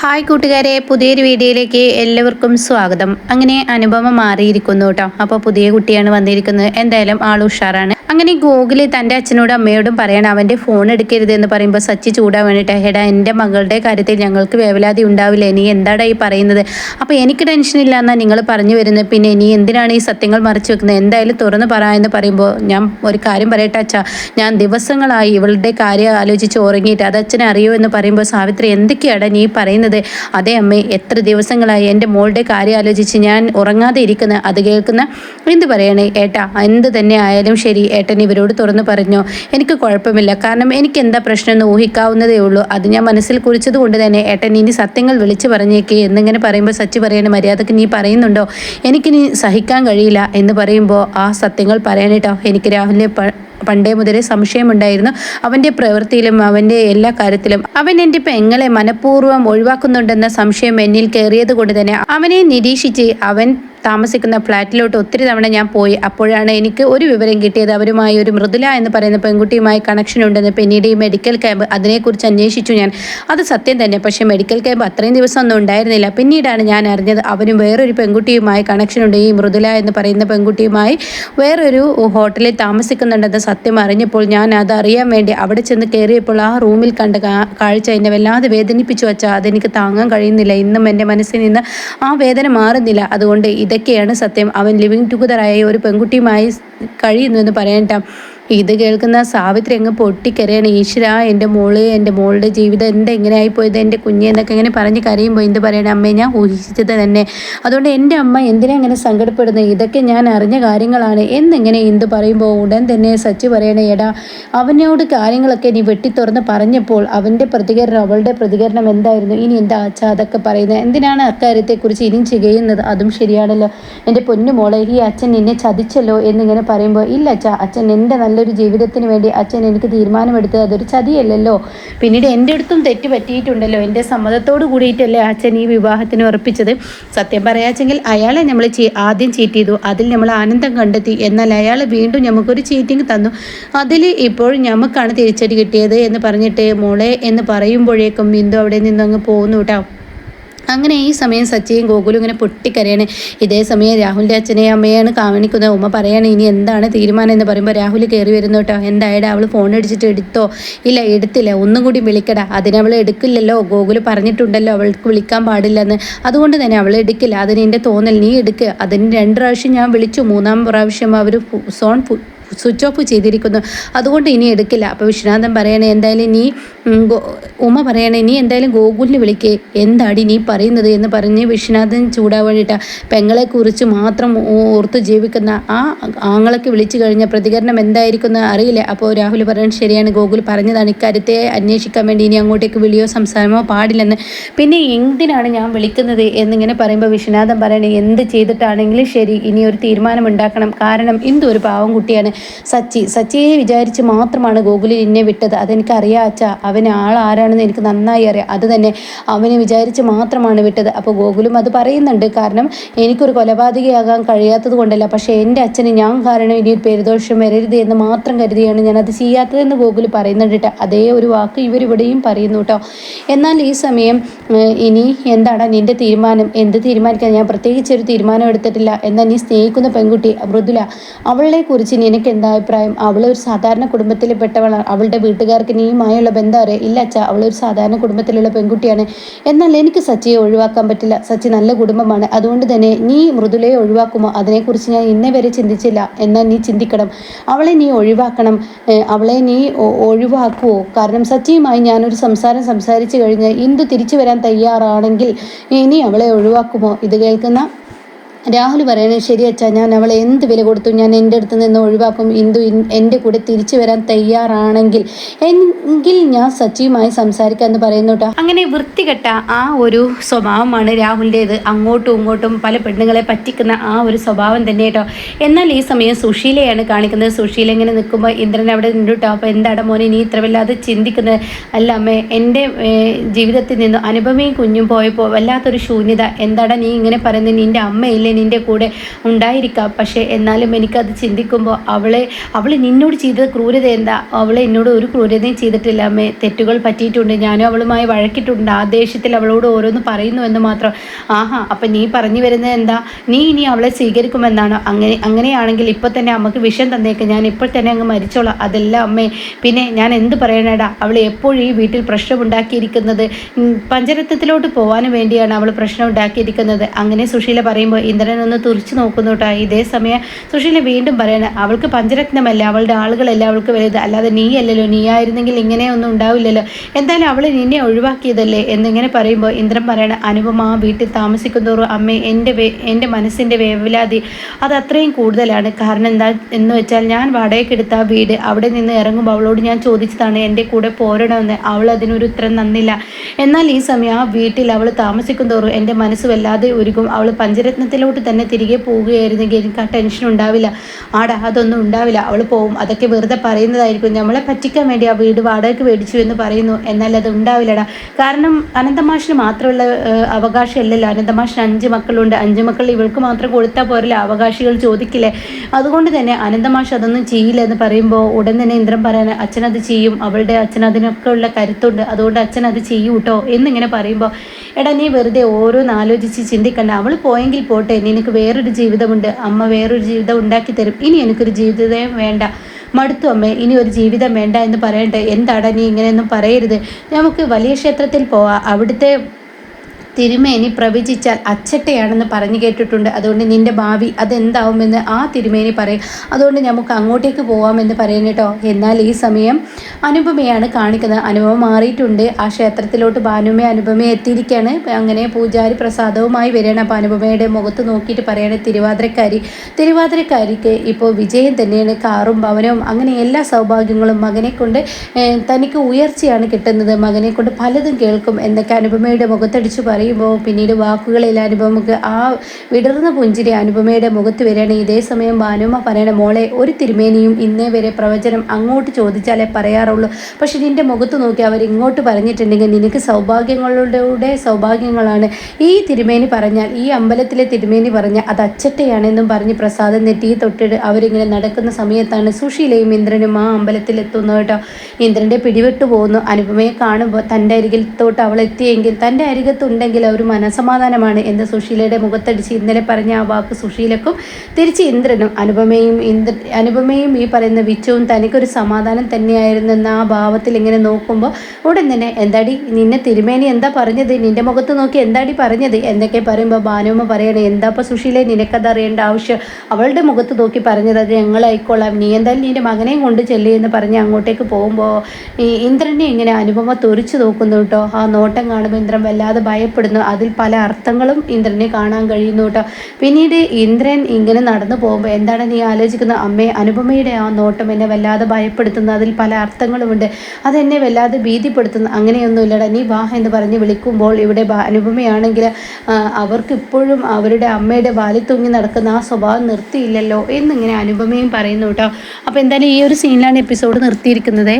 Hi കൂട്ടുകാരെ പുതിയൊരു വീഡിയോയിലേക്ക് എല്ലാവർക്കും സ്വാഗതം. അങ്ങനെ അനുഭവം മാറിയിരിക്കുന്നു കേട്ടോ അപ്പോൾ പുതിയ കുട്ടിയാണ് വന്നിരിക്കുന്നത്. എന്തായാലും ആൾ ഉഷാറാണ്. അങ്ങനെ ഗോകുൽ തന്റെ അച്ഛനോടും അമ്മയോടും പറയണം അവന്റെ ഫോൺ എടുക്കരുത് എന്ന് പറയുമ്പോൾ സച്ചി ചൂടാൻ വേണ്ടിയിട്ട് ഹെടാ എന്റെ മകളുടെ കാര്യത്തിൽ ഞങ്ങൾക്ക് വേവലാതി ഉണ്ടാവില്ല. നീ എന്താടാ ഈ പറയുന്നത്? അപ്പോൾ എനിക്ക് ടെൻഷൻ ഇല്ല. നിങ്ങൾ പറഞ്ഞു വരുന്നത്. പിന്നെ ഇനി എന്തിനാണ് ഈ സത്യങ്ങൾ മറച്ചു വെക്കുന്നത്? എന്തായാലും തുറന്ന് പറ എന്ന് പറയുമ്പോൾ ഞാൻ ഒരു കാര്യം പറയട്ടെ അച്ഛാ. ഞാൻ ദിവസങ്ങളായി ഇവളുടെ കാര്യം ആലോചിച്ച് ഉറങ്ങിയിട്ട് അത് അച്ഛനെ അറിയോ? എന്ന് പറയുമ്പോൾ സാവിത്രി എന്തൊക്കെയാണ് നീ പറയുന്നത്? അതേ അമ്മേ എത്ര ദിവസങ്ങളായി എന്റെ മോളുടെ കാര്യം ആലോചിച്ച് ഞാൻ ഉറങ്ങാതെ ഇരിക്കുന്ന അത് കേൾക്കുന്ന എന്ത് പറയണേ? ഏട്ടാ എന്ത് തന്നെ ആയാലും ശരി ഏട്ടൻ ഇവരോട് തുറന്നു പറഞ്ഞോ എനിക്ക് കുഴപ്പമില്ല കാരണം എനിക്ക് എന്താ പ്രശ്നം എന്ന് ഊഹിക്കാവുന്നതേ ഉള്ളൂ. അത് ഞാൻ മനസ്സിൽ കുറിച്ചത് കൊണ്ട് തന്നെ ഏട്ടൻ ഇനി സത്യങ്ങൾ വിളിച്ചു പറഞ്ഞേക്കേ എന്നിങ്ങനെ പറയുമ്പോൾ സച്ച് പറയണ മര്യാദയ്ക്ക് നീ പറയുന്നുണ്ടോ? എനിക്കിനി സഹിക്കാൻ കഴിയില്ല എന്ന് പറയുമ്പോൾ ആ സത്യങ്ങൾ പറയാനേട്ടോ എനിക്ക് രാഹുലിനെ പണ്ടേ മുതലേ സംശയമുണ്ടായിരുന്നു. അവന്റെ പ്രവൃത്തിയിലും അവന്റെ എല്ലാ കാര്യത്തിലും അവൻ എന്റെ പെങ്ങളെ മനഃപൂർവം ഒഴിവാക്കുന്നുണ്ടെന്ന സംശയം എന്നിൽ കയറിയത് കൊണ്ട് തന്നെ അവനെ നിരീക്ഷിച്ച് അവൻ താമസിക്കുന്ന ഫ്ലാറ്റിലോട്ട് ഒത്തിരി തവണ ഞാൻ പോയി. അപ്പോഴാണ് എനിക്ക് ഒരു വിവരം കിട്ടിയത്. അവരുമായി ഒരു മൃദുല എന്ന് പറയുന്ന പെൺകുട്ടിയുമായി കണക്ഷൻ ഉണ്ടെന്ന് പിന്നീട് ഈ മെഡിക്കൽ ക്യാമ്പ് അതിനെക്കുറിച്ച് അന്വേഷിച്ചു ഞാൻ. അത് സത്യം തന്നെ. പക്ഷേ മെഡിക്കൽ ക്യാമ്പ് അത്രയും ദിവസം ഒന്നും ഉണ്ടായിരുന്നില്ല. പിന്നീടാണ് ഞാൻ അറിഞ്ഞത് അവനും വേറൊരു പെൺകുട്ടിയുമായി കണക്ഷൻ ഉണ്ട്. ഈ മൃദുല എന്ന് പറയുന്ന പെൺകുട്ടിയുമായി വേറൊരു ഹോട്ടലിൽ താമസിക്കുന്നുണ്ടെന്ന് സത്യം അറിഞ്ഞപ്പോൾ ഞാൻ അത് അറിയാൻ വേണ്ടി അവിടെ ചെന്ന് കയറിയപ്പോൾ ആ റൂമിൽ കണ്ട കാഴ്ച എന്നെ വല്ലാതെ വേദനിപ്പിച്ചു. വച്ചാൽ അതെനിക്ക് താങ്ങാൻ കഴിയുന്നില്ല. ഇന്നും എന്റെ മനസ്സിൽ നിന്ന് ആ വേദന മാറുന്നില്ല. അതുകൊണ്ട് ഇതൊക്കെയാണ് സത്യം? അവൻ ലിവിങ് ടുഗദറായ ഒരു പെൺകുട്ടിയുമായി കഴിയുന്നു എന്ന് പറയാനിട്ടാ ഇത് കേൾക്കുന്ന സാവിത്രി അങ്ങ് പൊട്ടിക്കരയാണ്. ഈശ്വര എന്റെ മോൾ എന്റെ മോളുടെ ജീവിതം എന്താ ഇങ്ങനെ ആയിപ്പോയത് എന്റെ കുഞ്ഞ് എന്നൊക്കെ ഇങ്ങനെ പറഞ്ഞ് കരയുമ്പോൾ എന്ത് പറയണേ? അമ്മയെ ഞാൻ ഊഹിച്ചത് തന്നെ. അതുകൊണ്ട് എന്റെ അമ്മ എന്തിനാ അങ്ങനെ സങ്കടപ്പെടുന്നത്? ഇതൊക്കെ ഞാൻ അറിഞ്ഞ കാര്യങ്ങളാണ്. എന്നിങ്ങനെ എന്ത് പറയുമ്പോൾ ഉടൻ തന്നെ സച്ചി പറയണേ എടാ അവനോട് കാര്യങ്ങളൊക്കെ നീ വെട്ടിത്തുറന്ന് പറഞ്ഞപ്പോൾ അവന്റെ പ്രതികരണം അവളുടെ പ്രതികരണം എന്തായിരുന്നു? ഇനി എന്താ അച്ഛ അതൊക്കെ പറയുന്നത്? എന്തിനാണ് അക്കാര്യത്തെക്കുറിച്ച് ഇനിയും ചെയ്യുന്നത് അതും ശരിയാണല്ലോ. എന്റെ പൊന്നു മോളെ ഈ അച്ഛൻ എന്നെ ചതിച്ചല്ലോ എന്നിങ്ങനെ പറയുമ്പോൾ ഇല്ല അച്ഛ അച്ഛൻ എന്റെ നല്ലൊരു ജീവിതത്തിന് വേണ്ടി അച്ഛൻ എനിക്ക് തീരുമാനമെടുത്തത് അതൊരു ചതിയല്ലല്ലോ. പിന്നീട് എന്റെ അടുത്തും തെറ്റ് പറ്റിയിട്ടുണ്ടല്ലോ. എന്റെ സമ്മതത്തോട് കൂടിയിട്ടല്ലേ അച്ഛൻ ഈ വിവാഹത്തിന് ഉറപ്പിച്ചത്. സത്യം പറയാച്ചെങ്കിൽ അയാളെ നമ്മൾ ആദ്യം ചീറ്റ് ചെയ്തു. അതിൽ നമ്മൾ ആനന്ദം കണ്ടെത്തി. എന്നാൽ അയാൾ വീണ്ടും നമുക്കൊരു ചീറ്റിംഗ് തന്നു. അതിൽ ഇപ്പോൾ നമുക്കാണ് തിരിച്ചടി കിട്ടിയത് എന്ന് പറഞ്ഞിട്ട് മോളെ എന്ന് പറയുമ്പോഴേക്കും ബിന്ദു അവിടെ നിന്നങ്ങ് പോകുന്നു കേട്ടോ. അങ്ങനെ ഈ സമയം സച്ചിയും ഗോകുലും ഇങ്ങനെ പൊട്ടിക്കരയാണ്. ഇതേ സമയം രാഹുലിന്റെ അച്ഛനെയും അമ്മയാണ് കാണിക്കുന്നത് ഉമ്മ പറയാണ് ഇനി എന്താണ് തീരുമാനം? എന്ന് പറയുമ്പോൾ രാഹുൽ കയറി വരുന്നു കേട്ടോ. എന്തായാലും അവൾ ഫോൺ അടിച്ചിട്ട് എടുത്തോ? ഇല്ല എടുത്തില്ല. ഒന്നും കൂടി വിളിക്കടാ. അതിനവൾ എടുക്കില്ലല്ലോ. ഗോകുൽ പറഞ്ഞിട്ടുണ്ടല്ലോ അവൾക്ക് വിളിക്കാൻ പാടില്ലെന്ന്. അതുകൊണ്ട് തന്നെ അവൾ എടുക്കില്ല. അതിന് എന്റെ തോന്നൽ. നീ എടുക്കുക അതിന് രണ്ട് പ്രാവശ്യം ഞാൻ വിളിച്ചു. മൂന്നാം പ്രാവശ്യം അവർ സോൺ സ്വിച്ച് ഓഫ് ചെയ്തിരിക്കുന്നു. അതുകൊണ്ട് ഇനി എടുക്കില്ല. അപ്പോൾ വിശ്വനാഥൻ പറയണേ എന്തായാലും നീ ഉമ്മ പറയണേ നീ എന്തായാലും ഗോകുലിനെ വിളിക്കേ. എന്താടി നീ പറയുന്നത് എന്ന് പറഞ്ഞ് വിശ്വനാഥൻ ചൂടാവാനിട്ട പെങ്ങളെക്കുറിച്ച് മാത്രം ഓർത്ത് ജീവിക്കുന്ന ആ ആങ്ങളൊക്കെ വിളിച്ചു കഴിഞ്ഞ പ്രതികരണം എന്തായിരിക്കും എന്ന് അറിയില്ല. അപ്പോൾ രാഹുൽ പറയുന്നത് ശരിയാണ്. ഗോകുൽ പറഞ്ഞതാണ് ഇക്കാര്യത്തെ അന്വേഷിക്കാൻ വേണ്ടി ഇനി അങ്ങോട്ടേക്ക് വിളിയോ സംസാരമോ പാടില്ലെന്ന്. പിന്നെ എന്തിനാണ് ഞാൻ വിളിക്കുന്നത് എന്നിങ്ങനെ പറയുമ്പോൾ വിശ്വനാഥൻ പറയണേ എന്ത് ചെയ്തിട്ടാണെങ്കിലും ശരി ഇനി ഒരു തീരുമാനം ഉണ്ടാക്കണം. കാരണം ഇന്ദു ഒരു പാവം കുട്ടിയാണ്. സച്ചി സച്ചിയെ വിചാരിച്ച് മാത്രമാണ് ഗോകുലിൽ എന്നെ വിട്ടത്. അതെനിക്ക് അറിയാം അച്ഛ. അവൻ ആൾ ആരാണെന്ന് എനിക്ക് നന്നായി അറിയാം. അത് തന്നെ അവനെ വിചാരിച്ച് മാത്രമാണ് വിട്ടത്. അപ്പോൾ ഗോകുലും അത് പറയുന്നുണ്ട്. കാരണം എനിക്കൊരു കൊലപാതകയാകാൻ കഴിയാത്തത് കൊണ്ടല്ല. പക്ഷേ എന്റെ അച്ഛന് ഞാൻ കാരണം ഇനി ഒരു പെരുദോഷം വരരുത് എന്ന് മാത്രം കരുതിയാണ് ഞാൻ അത് ചെയ്യാത്തതെന്ന് ഗോകുൽ പറയുന്നുണ്ട് കേട്ടോ. അതേ ഒരു വാക്ക് ഇവരിവിടെയും പറയുന്നു കേട്ടോ. എന്നാൽ ഈ സമയം ഇനി എന്താണ് നിന്റെ തീരുമാനം? എന്ത് തീരുമാനിക്കാൻ? ഞാൻ പ്രത്യേകിച്ച് ഒരു തീരുമാനം എടുത്തിട്ടില്ല. എന്നാൽ നീ സ്നേഹിക്കുന്ന പെൺകുട്ടി മൃദുല അവളെ കുറിച്ച് എന്താ അഭിപ്രായം അവൾ ഒരു സാധാരണ കുടുംബത്തിൽ പെട്ടവളാണ് അവളുടെ വീട്ടുകാർക്ക് നീയുമായുള്ള ബന്ധം അറിയാം ഇല്ല അച്ഛാ അവളൊരു സാധാരണ കുടുംബത്തിലുള്ള പെൺകുട്ടിയാണ്. എന്നാൽ എനിക്ക് സച്ചിയെ ഒഴിവാക്കാൻ പറ്റില്ല. സച്ചി നല്ല കുടുംബമാണ്. അതുകൊണ്ട് തന്നെ നീ മൃദുലയെ ഒഴിവാക്കുമോ? അതിനെക്കുറിച്ച് ഞാൻ ഇന്നേ വരെ ചിന്തിച്ചില്ല. എന്നാൽ നീ ചിന്തിക്കണം. അവളെ നീ ഒഴിവാക്കണം. അവളെ നീ ഒഴിവാക്കുമോ കാരണം സച്ചിയുമായി ഞാനൊരു സംസാരം സംസാരിച്ചു കഴിഞ്ഞ് ഇന്ദു തിരിച്ചു വരാൻ തയ്യാറാണെങ്കിൽ ഇനി അവളെ ഒഴിവാക്കുമോ? ഇത് കേൾക്കുന്ന രാഹുൽ പറയുന്നത് ശരി ഞാൻ അവളെ എന്ത് വില കൊടുത്തു ഞാൻ എന്റെ അടുത്ത് നിന്ന് ഒഴിവാക്കും. ഇന്ദു എന്റെ കൂടെ തിരിച്ചു വരാൻ തയ്യാറാണെങ്കിൽ എങ്കിൽ ഞാൻ സച്ചിയുമായി സംസാരിക്കാമെന്ന് പറയുന്നു അങ്ങനെ വൃത്തികെട്ട ആ ഒരു സ്വഭാവമാണ് രാഹുലിന്റേത്. അങ്ങോട്ടും ഇങ്ങോട്ടും പല പെണ്ണുങ്ങളെ പറ്റിക്കുന്ന ആ ഒരു സ്വഭാവം തന്നെ കേട്ടോ എന്നാൽ ഈ സമയം സുശീലയാണ് കാണിക്കുന്നത്. സുശീല ഇങ്ങനെ നിൽക്കുമ്പോൾ ഇന്ദ്രൻ അവിടെ നിന്നു കേട്ടോ അപ്പോൾ എന്താണ് മോനെ നീ ഇത്ര വല്ലാതെ ചിന്തിക്കുന്നത്? അല്ല അമ്മേ എന്റെ ജീവിതത്തിൽ നിന്നും അനുപമയും കുഞ്ഞും പോയപ്പോൾ വല്ലാത്തൊരു ശൂന്യത. എന്താണ് നീ ഇങ്ങനെ പറയുന്നത്? നിന്റെ അമ്മയില്ലേ? തന്നെയല്ലേ നിന്റെ കൂടെ ഉണ്ടായിരിക്കാം. പക്ഷേ എന്നാലും എനിക്കത് ചിന്തിക്കുമ്പോൾ അവളെ അവൾ നിന്നോട് ചെയ്ത ക്രൂരത എന്താ? അവൾ എന്നോട് ഒരു ക്രൂരതയും ചെയ്തിട്ടില്ല. അമ്മേ തെറ്റുകൾ പറ്റിയിട്ടുണ്ട്. ഞാനും അവളുമായി വഴക്കിട്ടുണ്ട്. ആ ദേഷ്യത്തിൽ അവളോട് ഓരോന്ന് പറയുന്നു എന്ന് മാത്രം. ആഹാ അപ്പം നീ പറഞ്ഞു വരുന്നത് എന്താ? നീ ഇനി അവളെ സ്വീകരിക്കുമെന്നാണ്. അങ്ങനെ അങ്ങനെയാണെങ്കിൽ ഇപ്പോൾ തന്നെ അമ്മയ്ക്ക് വിഷം തന്നേക്ക്. ഞാൻ ഇപ്പോൾ തന്നെ അങ്ങ് മരിച്ചോളാം. അതെല്ലാം അമ്മേ പിന്നെ ഞാൻ എന്ത് പറയണേടാ? അവൾ എപ്പോഴും ഈ വീട്ടിൽ പ്രശ്നമുണ്ടാക്കിയിരിക്കുന്നത്. പഞ്ചരത്നത്തിലോട്ട് പോകാനും വേണ്ടിയാണ് അവൾ പ്രശ്നം ഉണ്ടാക്കിയിരിക്കുന്നത്. അങ്ങനെ സുശീല പറയുമ്പോൾ ഇന്ദ്രൻ ഒന്ന് തുറിച്ചു നോക്കുന്നു കേട്ടോ ഇതേ സമയം സുശീല വീണ്ടും പറയണ അവൾക്ക് പഞ്ചരത്നമല്ല? അവളുടെ ആളുകളല്ല അവൾക്ക് വലുത്? അല്ലാതെ നീ അല്ലല്ലോ നീ ആയിരുന്നെങ്കിൽ ഇങ്ങനെയൊന്നും ഉണ്ടാവില്ലല്ലോ. എന്തായാലും അവൾ നിന്നെ ഒഴിവാക്കിയതല്ലേ? എന്നിങ്ങനെ പറയുമ്പോൾ ഇന്ദ്രൻ പറയണ അനുപമ വീട്ടിൽ താമസിക്കുന്നതോറും അമ്മേ എന്റെ എന്റെ മനസ്സിന്റെ വേവലാതി അത് അത്രയും കൂടുതലാണ്. കാരണം എന്താ എന്ന് വെച്ചാൽ ഞാൻ വാടകയ്ക്കെടുത്ത വീട് അവിടെ നിന്ന് ഇറങ്ങുമ്പോൾ അവളോട് ഞാൻ ചോദിച്ചതാണ് എന്റെ കൂടെ പോരണമെന്ന് അവൾ അതിനൊരു ഉത്തരം നന്നില്ല എന്നാൽ ഈ സമയം ആ വീട്ടിൽ അവൾ താമസിക്കും തോറും എന്റെ മനസ്സ് വല്ലാതെ ഒരുക്കും അവൾ പഞ്ചരത്നത്തിലോട്ട് തന്നെ തിരികെ പോവുകയായിരുന്നെങ്കിൽ എനിക്ക് ആ ടെൻഷൻ ഉണ്ടാവില്ല. ആടാ അതൊന്നും ഉണ്ടാവില്ല. അവൾ പോവും. അതൊക്കെ വെറുതെ പറയുന്നതായിരിക്കും. നമ്മളെ പറ്റിക്കാൻ വേണ്ടി ആ വീട് വാടകയ്ക്ക് മേടിച്ചു എന്ന് പറയുന്നു. എന്നാൽ അത് ഉണ്ടാവില്ലടാ. കാരണം അനന്തമാഷിന് മാത്രമുള്ള അവകാശമല്ലല്ലോ. അനന്തമാഷിന് അഞ്ച് മക്കളുണ്ട്. അഞ്ച് മക്കൾ ഇവൾക്ക് മാത്രം കൊടുത്താൽ പോരല്ല അവകാശികൾ ചോദിക്കില്ലേ? അതുകൊണ്ട് തന്നെ അനന്തമാഷ് അതൊന്നും ചെയ്യില്ല എന്ന് പറയുമ്പോൾ ഉടൻ തന്നെ ഇന്ദ്രൻ പറയാൻ അച്ഛനത് ചെയ്യും. അവളുടെ അച്ഛൻ അതിനൊക്കെ ഉള്ള കരുത്തുണ്ട്. അതുകൊണ്ട് അച്ഛൻ അത് ചെയ്യൂട്ടോ എന്നിങ്ങനെ പറയുമ്പോൾ എടാ നീ വെറുതെ ഓരോന്ന് ആലോചിച്ച് ചിന്തിക്കണ്ട. അവൾ പോയെങ്കിൽ പോട്ടെ. നിനക്ക് വേറൊരു ജീവിതമുണ്ട്. അമ്മ വേറൊരു ജീവിതം ഉണ്ടാക്കി തരും. ഇനി എനിക്കൊരു ജീവിതം വേണ്ട. മടുത്തു അമ്മേ ഇനി ഒരു ജീവിതം വേണ്ട എന്ന് പറയട്ടെ എന്താടാ നീ ഇങ്ങനെയൊന്നും പറയരുത്. നമുക്ക് വലിയ ക്ഷേത്രത്തിൽ പോവാം. അവിടുത്തെ തിരുമേനി പ്രവചിച്ചാൽ അച്ചട്ടയാണെന്ന് പറഞ്ഞു കേട്ടിട്ടുണ്ട്. അതുകൊണ്ട് നിന്റെ ഭാവി അതെന്താവുമെന്ന് ആ തിരുമേനി പറയും. അതുകൊണ്ട് നമുക്ക് അങ്ങോട്ടേക്ക് പോകാമെന്ന് പറയുന്നു കേട്ടോ. എന്നാൽ ഈ സമയം അനുപമയാണ് കാണിക്കുന്നത്. അനുപമ മാറിയിട്ടുണ്ട്. ആ ക്ഷേത്രത്തിലോട്ട് ഭാനുമ അനുപമ എത്തിയിരിക്കുകയാണ്. അങ്ങനെ പൂജാരി പ്രസാദവുമായി വരികയാണ്. അപ്പോൾ അനുപമയുടെ മുഖത്ത് നോക്കിയിട്ട് പറയാണ് തിരുവാതിരക്കാരി തിരുവാതിരക്കാരിക്ക് ഇപ്പോൾ വിജയം തന്നെയാണ്. കാറും ഭവനവും അങ്ങനെ എല്ലാ സൗഭാഗ്യങ്ങളും മകനെ കൊണ്ട് തനിക്ക് ഉയർച്ചയാണ് കിട്ടുന്നത്. മകനെ കൊണ്ട് പലതും കേൾക്കും എന്നൊക്കെ അനുപമയുടെ മുഖത്തടിച്ച് പറയും. പറയുമ്പോൾ പിന്നീട് വാക്കുകളിൽ അനുപമക്ക് ആ വിടർന്ന പുഞ്ചിരി അനുപമയുടെ മുഖത്ത് വരികയാണ്. ഇതേ സമയം ഭാനുമ പറയണ മോളെ ഒരു തിരുമേനിയും ഇന്നേ വരെ പ്രവചനം അങ്ങോട്ട് ചോദിച്ചാലേ പറയാറുള്ളൂ. പക്ഷെ നിന്റെ മുഖത്ത് നോക്കി അവർ ഇങ്ങോട്ട് പറഞ്ഞിട്ടുണ്ടെങ്കിൽ നിനക്ക് സൗഭാഗ്യങ്ങളുടെ സൗഭാഗ്യങ്ങളാണ്. ഈ തിരുമേനി പറഞ്ഞാൽ ഈ അമ്പലത്തിലെ തിരുമേനി പറഞ്ഞാൽ അത് അച്ചട്ടയാണെന്നും പറഞ്ഞ് പ്രസാദം നെറ്റി തൊട്ടിട്ട് അവരിങ്ങനെ നടക്കുന്ന സമയത്താണ് സുശീലയും ഇന്ദ്രനും ആ അമ്പലത്തിൽ എത്തുന്നത് കേട്ടോ. ഇന്ദ്രന്റെ പിടിവിട്ടു പോകുന്നു. അനുപമയെ കാണുമ്പോൾ തന്റെ അരികിലത്തോട്ട് അവൾ എത്തിയെങ്കിൽ തന്റെ അരികത്തുണ്ടെങ്കിൽ അല്ലെങ്കിൽ ഒരു മനസമാധാനമാണ് എന്ന് സുശീലയുടെ മുഖത്തടിച്ച് ഇന്നലെ പറഞ്ഞ ആ വാക്ക് സുശീലക്കും തിരിച്ച് ഇന്ദ്രനും അനുപമയും ഇന്ദ്ര അനുപമയും ഈ പറയുന്ന വിച്ചുവും തനിക്കൊരു സമാധാനം തന്നെയായിരുന്നു എന്ന ആ ഭാവത്തിൽ ഇങ്ങനെ നോക്കുമ്പോൾ ഉടൻ തന്നെ എന്താടി നിന്നെ തിരുമേനി എന്താ പറഞ്ഞത്? നിന്റെ മുഖത്ത് നോക്കി എന്താടി പറഞ്ഞത്? എന്നൊക്കെ പറയുമ്പോൾ ഭാനുമ്മ പറയണേ എന്താപ്പോൾ സുശീലെ നിനക്കത് അറിയേണ്ട ആവശ്യം? അവളുടെ മുഖത്ത് നോക്കി പറഞ്ഞത് അത് ഞങ്ങളായിക്കോളാം. നീ എന്തായാലും നിന്റെ മകനെയും കൊണ്ട് ചെല്ലി എന്ന് പറഞ്ഞ് അങ്ങോട്ടേക്ക് പോകുമ്പോൾ ഇന്ദ്രനെ ഇങ്ങനെ അനുപമ തൊരിച്ചു നോക്കുന്നു കേട്ടോ. ആ നോട്ടം കാണുമ്പോൾ ഇന്ദ്രൻ വല്ലാതെ ഭയപ്പെടുന്നു ഇഷ്ടപ്പെടുന്നു അതിൽ പല അർത്ഥങ്ങളും ഇന്ദ്രനെ കാണാൻ കഴിയുന്നു കേട്ടോ. പിന്നീട് ഇന്ദ്രൻ ഇങ്ങനെ നടന്നു പോകുമ്പോൾ എന്താണ് നീ ആലോചിക്കുന്നത്? അമ്മേ അനുപമയുടെ ആ നോട്ടം എന്നെ വല്ലാതെ ഭയപ്പെടുത്തുന്നു. അതിൽ പല അർത്ഥങ്ങളുമുണ്ട്. അതെന്നെ വല്ലാതെ ഭീതിപ്പെടുത്തുന്നു. അങ്ങനെയൊന്നുമില്ലടാ. നീ വാ എന്ന് പറഞ്ഞ് വിളിക്കുമ്പോൾ ഇവിടെ അനുപമയാണെങ്കിൽ അവർക്ക് ഇപ്പോഴും അവരുടെ അമ്മയുടെ വാലി തൂങ്ങി നടക്കുന്ന ആ സ്വഭാവം നിർത്തിയില്ലല്ലോ എന്നിങ്ങനെ അനുപമയും പറയുന്നു കേട്ടോ. അപ്പോൾ എന്തായാലും ഈ ഒരു സീനിലാണ് എപ്പിസോഡ് നിർത്തിയിരിക്കുന്നത്.